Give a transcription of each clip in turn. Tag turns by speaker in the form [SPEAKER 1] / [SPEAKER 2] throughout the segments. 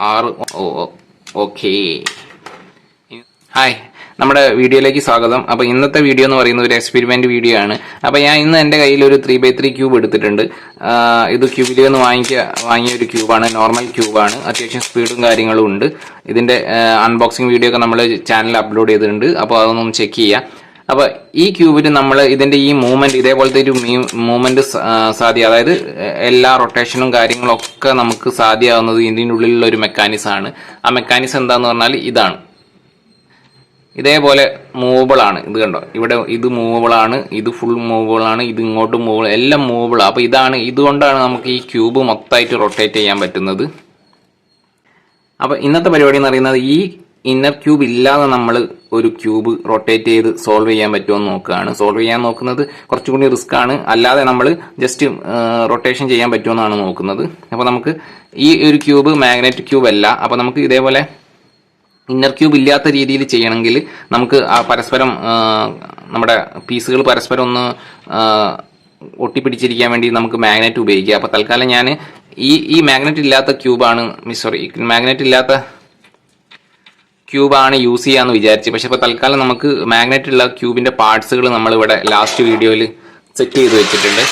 [SPEAKER 1] ആറ് okay. Hi നമ്മുടെ വീഡിയോയിലേക്ക് സ്വാഗതം. അപ്പോൾ ഇന്നത്തെ വീഡിയോ എന്ന് പറയുന്നത് ഒരു എക്സ്പെരിമെന്റ് വീഡിയോ ആണ്. അപ്പോൾ ഞാൻ ഇന്ന് എന്റെ കയ്യിൽ ഒരു ത്രീ ബൈ ത്രീ ക്യൂബ് എടുത്തിട്ടുണ്ട്. ഇത് ക്യൂബിൽ നിന്ന് വാങ്ങിക്കുക വാങ്ങിയ ഒരു ക്യൂബാണ് നോർമൽ ക്യൂബാണ് അത്യാവശ്യം സ്പീഡും കാര്യങ്ങളും ഉണ്ട്. ഇതിന്റെ അൺബോക്സിംഗ് വീഡിയോ ഒക്കെ നമ്മൾ ചാനലിൽ അപ്ലോഡ് ചെയ്തിട്ടുണ്ട്. അപ്പോൾ അതൊന്നും ചെക്ക് ചെയ്യാം. അപ്പോൾ ഈ ക്യൂബിൽ നമ്മൾ ഇതിന്റെ ഈ മൂവ്മെന്റ് ഇതേപോലത്തെ ഒരു മൂവ്മെന്റ് സാധ്യ അതായത് എല്ലാ റൊട്ടേഷനും കാര്യങ്ങളും ഒക്കെ നമുക്ക് സാധ്യമാവുന്നത് ഇതിന്റെ ഉള്ളിലുള്ള ഒരു മെക്കാനിസം ആണ് ആ മെക്കാനിസം എന്താന്ന് പറഞ്ഞാൽ ഇതാണ്. ഇതേപോലെ മൂവബിൾ ആണ് ഇത് കണ്ടോ? ഇവിടെ ഇത് മൂവബിൾ ആണ് ഇത് ഫുൾ മൂവബിൾ ആണ് ഇത് ഇങ്ങോട്ട് മൂവബിൾ എല്ലാം മൂവബിൾ അപ്പൊ ഇതാണ് ഇതുകൊണ്ടാണ് നമുക്ക് ഈ ക്യൂബ് മൊത്തമായിട്ട് റൊട്ടേറ്റ് ചെയ്യാൻ പറ്റുന്നത്. അപ്പൊ ഇന്നത്തെ പരിപാടി എന്ന് പറയുന്നത് ഈ ഇന്നർ ക്യൂബ് ഇല്ലാതെ നമ്മൾ ഒരു ക്യൂബ് റൊട്ടേറ്റ് ചെയ്ത് സോൾവ് ചെയ്യാൻ പറ്റുമോ എന്ന് നോക്കുകയാണ്. സോൾവ് ചെയ്യാൻ നോക്കുന്നത് കുറച്ചും കൂടി റിസ്ക് ആണ്. അല്ലാതെ നമ്മൾ ജസ്റ്റ് റൊട്ടേഷൻ ചെയ്യാൻ പറ്റുമോ എന്നാണ് നോക്കുന്നത്. അപ്പോൾ നമുക്ക് ഈ ഒരു ക്യൂബ് മാഗ്നറ്റ് ക്യൂബ് അല്ല. അപ്പോൾ നമുക്ക് ഇതേപോലെ ഇന്നർ ക്യൂബ് ഇല്ലാത്ത രീതിയിൽ ചെയ്യണമെങ്കിൽ നമുക്ക് ആ പരസ്പരം നമ്മുടെ പീസുകൾ പരസ്പരം ഒന്ന് ഒട്ടിപ്പിടിച്ചിരിക്കാൻ വേണ്ടി നമുക്ക് മാഗ്നറ്റ് ഉപയോഗിക്കുക അപ്പോൾ തൽക്കാലം ഞാൻ ഈ ഈ മാഗ്നറ്റ് ഇല്ലാത്ത ക്യൂബാണ് സോറി മാഗ്നറ്റ് ഇല്ലാത്ത ക്യൂബാണ് യൂസ് ചെയ്യാന്ന് വിചാരിച്ചു. പക്ഷെ ഇപ്പോൾ തൽക്കാലം നമുക്ക് മാഗ്നറ്റ് ഉള്ള ക്യൂബിന്റെ പാർട്സുകൾ നമ്മൾ ഇവിടെ ലാസ്റ്റ് വീഡിയോയിൽ സെറ്റ് ചെയ്ത് വെച്ചിട്ടുണ്ട്.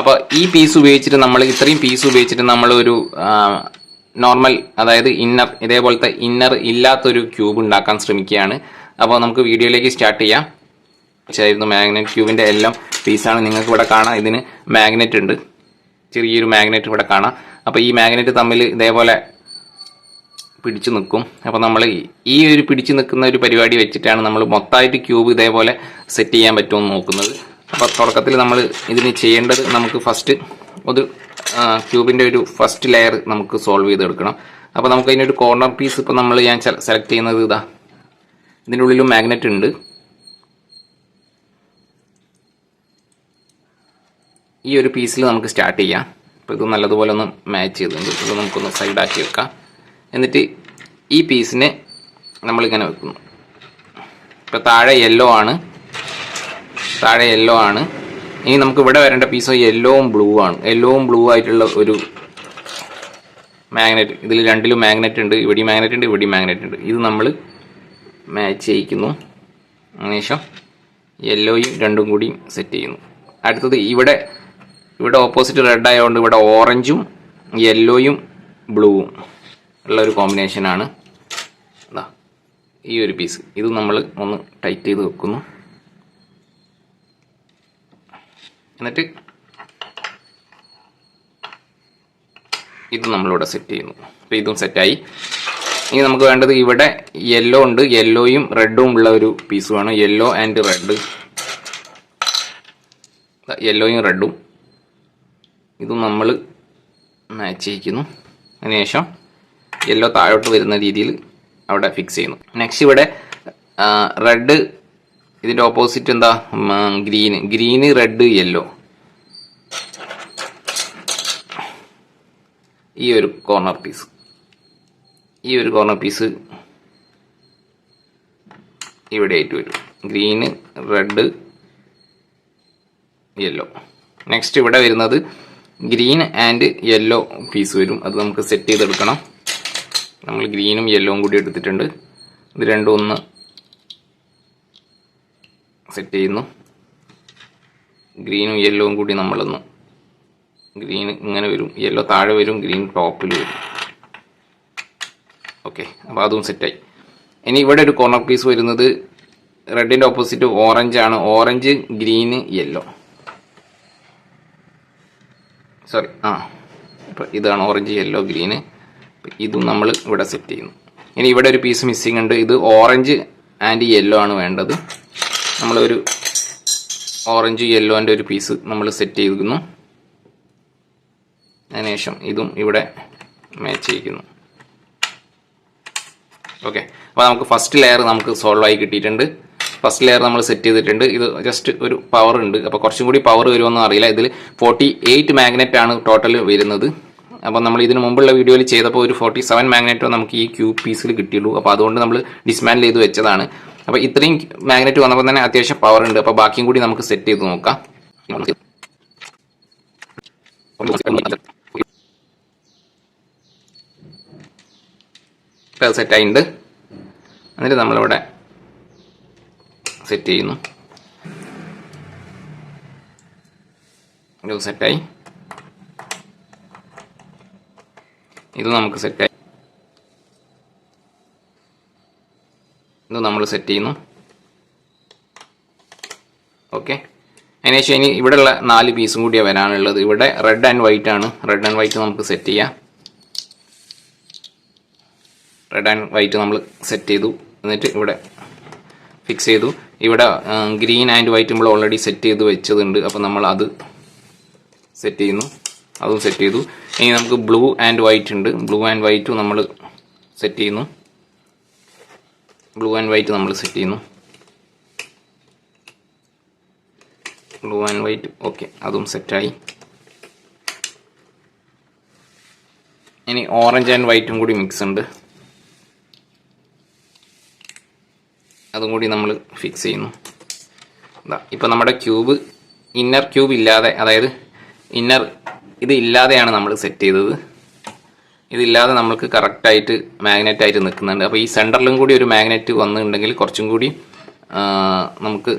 [SPEAKER 1] അപ്പോൾ ഈ പീസ് ഉപയോഗിച്ചിട്ട് നമ്മൾ ഇത്രയും പീസ് ഉപയോഗിച്ചിട്ട് നമ്മൾ ഒരു നോർമൽ അതായത് ഇന്നർ ഇതേപോലത്തെ ഇന്നർ ഇല്ലാത്തൊരു ക്യൂബ് ഉണ്ടാക്കാൻ ശ്രമിക്കുകയാണ്. അപ്പോൾ നമുക്ക് വീഡിയോയിലേക്ക് സ്റ്റാർട്ട് ചെയ്യാം. ആയിരുന്നു മാഗ്നറ്റ് ക്യൂബിന്റെ എല്ലാം പീസാണ് നിങ്ങൾക്ക് ഇവിടെ കാണാം ഇതിന് മാഗ്നറ്റ് ഉണ്ട്. ചെറിയൊരു മാഗ്നറ്റ് ഇവിടെ കാണാം. അപ്പോൾ ഈ മാഗ്നറ്റ് തമ്മിൽ ഇതേപോലെ പിടിച്ചു നിൽക്കും. അപ്പോൾ നമ്മൾ ഈ ഒരു പിടിച്ചു നിൽക്കുന്ന ഒരു പരിപാടി വെച്ചിട്ടാണ് നമ്മൾ മൊത്തമായിട്ട് ക്യൂബ് ഇതേപോലെ സെറ്റ് ചെയ്യാൻ പറ്റുമെന്ന് നോക്കുന്നത്. അപ്പോൾ തുടക്കത്തിൽ നമ്മൾ ഇതിന് ചെയ്യേണ്ടത് നമുക്ക് ഫസ്റ്റ് ഒരു ക്യൂബിന്റെ ഒരു ഫസ്റ്റ് ലെയർ നമുക്ക് സോൾവ് ചെയ്തെടുക്കണം. അപ്പോൾ നമുക്ക് അതിനൊരു കോർണർ പീസ് ഇപ്പോൾ നമ്മൾ ഞാൻ സെലക്ട് ചെയ്യുന്നത് ഇതാ. ഇതിന്റെ ഉള്ളിലും മാഗ്നറ്റ് ഉണ്ട്. ഈ ഒരു പീസിൽ നമുക്ക് സ്റ്റാർട്ട് ചെയ്യാം. അപ്പോൾ ഇത് നല്ലതുപോലെ ഒന്ന് മാച്ച് ചെയ്തിട്ടുണ്ട്. ഇത് നമുക്കൊന്ന് സൈഡാക്കി വെക്കാം. എന്നിട്ട് ഈ പീസിനെ നമ്മളിങ്ങനെ വെക്കുന്നു. ഇപ്പോൾ താഴെ യെല്ലോ ആണ്. താഴെ യെല്ലോ ആണ്. ഇനി നമുക്ക് ഇവിടെ വരേണ്ട പീസ് യെല്ലോവും ബ്ലൂ ആണ്. യെല്ലോവും ബ്ലൂ ആയിട്ടുള്ള ഒരു മാഗ്നറ്റ് ഇതിൽ രണ്ടിലും മാഗ്നറ്റ് ഉണ്ട്. ഇവിടെ മാഗ്നറ്റ് ഉണ്ട് ഇവിടെ മാഗ്നറ്റ് ഉണ്ട്. ഇത് നമ്മൾ മാച്ച് ചെയ്യിക്കുന്നു. അതിനുശേഷം യെല്ലോയും രണ്ടും കൂടി സെറ്റ് ചെയ്യുന്നു. അടുത്തത് ഇവിടെ ഇവിടെ ഓപ്പോസിറ്റ് റെഡ് ആയതുകൊണ്ട് ഇവിടെ ഓറഞ്ചും യെല്ലോയും ബ്ലൂവും ഉള്ള ഒരു കോമ്പിനേഷനാണ് എന്താ ഈ ഒരു പീസ് ഇത് നമ്മൾ ഒന്ന് ടൈറ്റ് ചെയ്ത് വെക്കുന്നു. എന്നിട്ട് ഇത് നമ്മളിവിടെ സെറ്റ് ചെയ്യുന്നു. അപ്പോൾ ഇതും സെറ്റായി ഇനി നമുക്ക് വേണ്ടത് ഇവിടെ യെല്ലോ ഉണ്ട്. യെല്ലോയും റെഡും ഉള്ള ഒരു പീസ് വേണം യെല്ലോ ആൻഡ് റെഡ് യെല്ലോയും റെഡും ഇതും നമ്മൾ മാച്ച് ചെയ്യിക്കുന്നു. അതിനുശേഷം യെല്ലോ താഴോട്ട് വരുന്ന രീതിയിൽ അവിടെ ഫിക്സ് ചെയ്യുന്നു. നെക്സ്റ്റ് ഇവിടെ റെഡ് ഇതിന്റെ ഓപ്പോസിറ്റ് എന്താ? ഗ്രീന് ഗ്രീന് റെഡ് യെല്ലോ ഈ ഒരു കോർണർ പീസ് ഈ ഒരു കോർണർ പീസ് ഇവിടെ ആയിട്ട് വരും. ഗ്രീന് റെഡ് യെല്ലോ നെക്സ്റ്റ് ഇവിടെ വരുന്നത് ഗ്രീൻ ആൻഡ് യെല്ലോ പീസ് വരും. അത് നമുക്ക് സെറ്റ് ചെയ്തെടുക്കണം. നമ്മൾ ഗ്രീനും യെല്ലോവും കൂടി എടുത്തിട്ടുണ്ട്. ഇത് രണ്ടും ഒന്ന് സെറ്റ് ചെയ്യുന്നു. ഗ്രീനും യെല്ലോവും കൂടി നമ്മളൊന്ന് ഗ്രീൻ ഇങ്ങനെ വരും. യെല്ലോ താഴെ വരും ഗ്രീൻ ടോപ്പിൽ വരും. ഓക്കെ അപ്പോൾ അതും സെറ്റായി ഇനി ഇവിടെ ഒരു കോർണർ പീസ് വരുന്നത് റെഡിന്റെ ഓപ്പോസിറ്റ് ഓറഞ്ച് ആണ്. ഓറഞ്ച് ഗ്രീന് യെല്ലോ സോറി ആ. ഇതാണ് ഓറഞ്ച് യെല്ലോ ഗ്രീന് ഇതും നമ്മൾ ഇവിടെ സെറ്റ് ചെയ്യുന്നു. ഇനി ഇവിടെ ഒരു പീസ് മിസ്സിംഗ് ഉണ്ട്. ഇത് ഓറഞ്ച് ആൻഡ് യെല്ലോ ആണ് വേണ്ടത്. നമ്മളൊരു ഓറഞ്ച് യെല്ലോന്റെ ഒരു പീസ് നമ്മൾ സെറ്റ് ചെയ്തിരിക്കുന്നു. അതിനുശേഷം ഇതും ഇവിടെ മാച്ച് ചെയ്യിക്കുന്നു ഓക്കെ അപ്പോൾ നമുക്ക് ഫസ്റ്റ് ലെയർ നമുക്ക് സോൾവ് ആയി കിട്ടിയിട്ടുണ്ട്. ഫസ്റ്റ് ലെയർ നമ്മൾ സെറ്റ് ചെയ്തിട്ടുണ്ട്. ഇത് ജസ്റ്റ് ഒരു പവർ ഉണ്ട്. അപ്പോൾ കുറച്ചും കൂടി പവർ വരുമെന്ന് അറിയില്ല. ഇതിൽ ഫോർട്ടി എയ്റ്റ് മാഗ്നറ്റ് ആണ് ടോട്ടൽ വരുന്നത്. അപ്പോൾ നമ്മൾ ഇതിന് മുമ്പുള്ള വീഡിയോയിൽ ചെയ്തപ്പോൾ ഒരു ഫോർട്ടി സെവൻ മാഗ്നറ്റോ നമുക്ക് ഈ ക്യൂബ് പീസിൽ കിട്ടിയുള്ളൂ. അപ്പോൾ അതുകൊണ്ട് നമ്മൾ ഡിസ്മാൻഡ് ചെയ്ത് വെച്ചതാണ്. അപ്പോൾ ഇത്രയും മാഗ്നറ്റ് വന്നപ്പോൾ തന്നെ അത്യാവശ്യം പവർ ഉണ്ട്. അപ്പോൾ ബാക്കിയും കൂടി നമുക്ക് സെറ്റ് ചെയ്ത് നോക്കാം. സെറ്റ് ആയിട്ടുണ്ട്. എന്നിട്ട് നമ്മളിവിടെ സെറ്റ് ചെയ്യുന്നു. സെറ്റായി ഇത് നമുക്ക് സെറ്റായി ഇത് നമ്മൾ സെറ്റ് ചെയ്യുന്നു. ഓക്കെ അതിനുശേഷം ഇനി ഇവിടെയുള്ള നാല് പീസും കൂടിയാണ് വരാനുള്ളത്. ഇവിടെ റെഡ് ആൻഡ് വൈറ്റ് ആണ്. റെഡ് ആൻഡ് വൈറ്റ് നമുക്ക് സെറ്റ് ചെയ്യാം. റെഡ് ആൻഡ് വൈറ്റ് നമ്മൾ സെറ്റ് ചെയ്തു. എന്നിട്ട് ഇവിടെ ഫിക്സ് ചെയ്തു. ഇവിടെ ഗ്രീൻ ആൻഡ് വൈറ്റ് നമ്മൾ ഓൾറെഡി സെറ്റ് ചെയ്ത് വെച്ചതുണ്ട്. അപ്പോൾ നമ്മൾ അത് സെറ്റ് ചെയ്യുന്നു. അതും സെറ്റ് ചെയ്തു. ഇനി നമുക്ക് ബ്ലൂ ആൻഡ് വൈറ്റ് ഉണ്ട്. ബ്ലൂ ആൻഡ് വൈറ്റും നമ്മൾ സെറ്റ് ചെയ്യുന്നു. ബ്ലൂ ആൻഡ് വൈറ്റ് നമ്മൾ സെറ്റ് ചെയ്യുന്നു. ബ്ലൂ ആൻഡ് വൈറ്റ് ഓക്കെ അതും സെറ്റായി ഇനി ഓറഞ്ച് ആൻഡ് വൈറ്റും കൂടി മിക്സ് ഉണ്ട്. അതും കൂടി നമ്മൾ ഫിക്സ് ചെയ്യുന്നു. ഇപ്പം നമ്മുടെ ക്യൂബ് ഇന്നർ ക്യൂബ് ഇല്ലാതെ അതായത് ഇന്നർ ഇത് ഇല്ലാതെയാണ് നമ്മൾ സെറ്റ് ചെയ്തത്. ഇതില്ലാതെ നമുക്ക് കറക്റ്റായിട്ട് മാഗ്നറ്റ് ആയിട്ട് നിൽക്കുന്നുണ്ട്. അപ്പോൾ ഈ സെന്ററിലും കൂടി ഒരു മാഗ്നറ്റ് വന്നിട്ടുണ്ടെങ്കിൽ കുറച്ചും കൂടി നമുക്ക്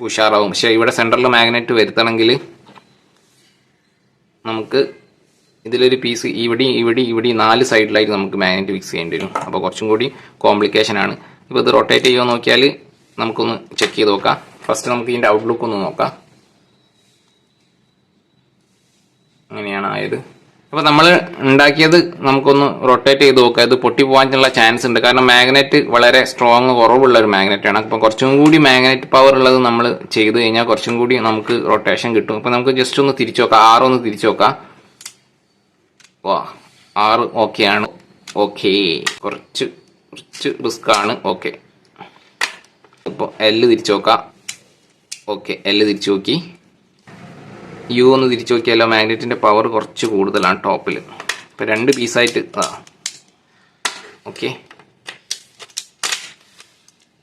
[SPEAKER 1] ഉഷാറാവും. പക്ഷേ ഇവിടെ സെന്ററിൽ മാഗ്നറ്റ് വരുത്തണമെങ്കിൽ നമുക്ക് ഇതിലൊരു പീസ് ഇവിടെ ഇവിടെ ഇവിടെ നാല് സൈഡിലായിട്ട് നമുക്ക് മാഗ്നറ്റ് ഫിക്സ് ചെയ്യേണ്ടി വരും. അപ്പോൾ കുറച്ചും കൂടി കോംപ്ലിക്കേഷൻ ആണ്. ഇപ്പോൾ ഇത് റൊട്ടേറ്റ് ചെയ്യുമോ നോക്കിയാൽ നമുക്കൊന്ന് ചെക്ക് ചെയ്ത് നോക്കാം. ഫസ്റ്റ് നമുക്ക് ഇതിന്റെ ഔട്ട്ലുക്ക് ഒന്ന് നോക്കാം. അങ്ങനെയാണ് ആയത് അപ്പോൾ നമ്മൾ ഉണ്ടാക്കിയത് നമുക്കൊന്ന് റൊട്ടേറ്റ് ചെയ്ത് നോക്കാം. ഇത് പൊട്ടി പോകാനുള്ള ചാൻസ് ഉണ്ട്. കാരണം മാഗ്നറ്റ് വളരെ സ്ട്രോങ് കുറവുള്ള ഒരു മാഗ്നറ്റ് ആണ്. അപ്പം കുറച്ചും കൂടി മാഗ്നറ്റ് പവർ ഉള്ളത് നമ്മൾ ചെയ്ത് കഴിഞ്ഞാൽ കുറച്ചും കൂടി നമുക്ക് റൊട്ടേഷൻ കിട്ടും. അപ്പം നമുക്ക് ജസ്റ്റ് ഒന്ന് തിരിച്ചു നോക്കാം. ആറ് ഒന്ന് തിരിച്ചു നോക്കാം. വാ ആറ് ഓക്കെ ആണ്. ഓക്കെ കുറച്ച് കുറച്ച് റിസ്ക് ആണ്. ഓക്കെ ഇപ്പോൾ എല്ല് തിരിച്ചു നോക്കാം. ഓക്കെ എല്ല് തിരിച്ചു നോക്കി. യു ഒന്ന് തിരിച്ചു നോക്കിയാലോ? മാഗ്നറ്റിന്റെ പവർ കുറച്ച് കൂടുതലാണ് ടോപ്പിൽ ഇപ്പൊ രണ്ട് പീസായിട്ട് ആ ഓക്കെ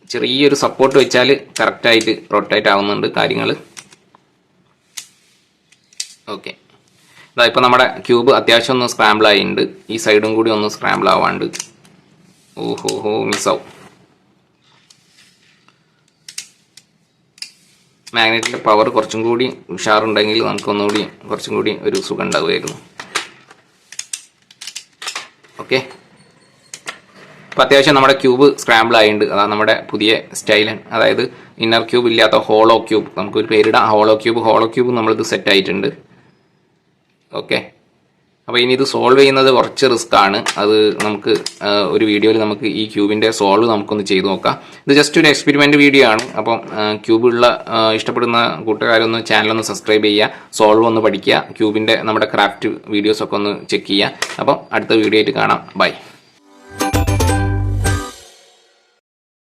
[SPEAKER 1] ചെറിയൊരു സപ്പോർട്ട് വെച്ചാൽ കറക്റ്റായിട്ട് റൊട്ടേറ്റ് ആവുന്നുണ്ട് കാര്യങ്ങൾ ഓക്കെ ഇതാ ഇപ്പോൾ നമ്മുടെ ക്യൂബ് അത്യാവശ്യം ഒന്ന് സ്ക്രാമ്പിൾ ആയിട്ടുണ്ട്. ഈ സൈഡും കൂടി ഒന്ന് സ്ക്രാമ്പിൾ ആവാണ്ട്. ഓഹോ ഹോ മിസ്സാവും മാഗ്നറ്റിന്റെ പവർ കുറച്ചും കൂടി ഉഷാറുണ്ടെങ്കിൽ നമുക്കൊന്നുകൂടി കുറച്ചും കൂടി ഒരു സുഖം ഉണ്ടാവുമായിരുന്നു. ഓക്കെ അപ്പോൾ അത്യാവശ്യം നമ്മുടെ ക്യൂബ് സ്ക്രാമ്പിൾ ആയിട്ടുണ്ട്. അതാണ് നമ്മുടെ പുതിയ സ്റ്റൈൽ അതായത് ഇന്നർ ക്യൂബ് ഇല്ലാത്ത ഹോളോ ക്യൂബ് നമുക്കൊരു പേരിടാം. ഹോളോ ക്യൂബ് ഹോളോ ക്യൂബ് നമ്മളിത് സെറ്റ് ആയിട്ടുണ്ട്. ഓക്കെ അപ്പോൾ ഇനി ഇത് സോൾവ് ചെയ്യുന്നത് കുറച്ച് റിസ്ക് ആണ്. അത് നമുക്ക് ഒരു വീഡിയോയിൽ നമുക്ക് ഈ ക്യൂബിന്റെ സോൾവ് നമുക്കൊന്ന് ചെയ്തു നോക്കാം. ഇത് ജസ്റ്റ് ഒരു എക്സ്പെരിമെന്റ് വീഡിയോ ആണ്. അപ്പം ക്യൂബുള്ള ഇഷ്ടപ്പെടുന്ന കൂട്ടുകാരൊന്ന് ചാനലൊന്ന് സബ്സ്ക്രൈബ് ചെയ്യുക. സോൾവ് ഒന്ന് പഠിക്കുക. ക്യൂബിന്റെ നമ്മുടെ ക്രാഫ്റ്റ് വീഡിയോസൊക്കെ ഒന്ന് ചെക്ക് ചെയ്യുക. അപ്പം അടുത്ത വീഡിയോ ആയിട്ട് കാണാം. ബൈ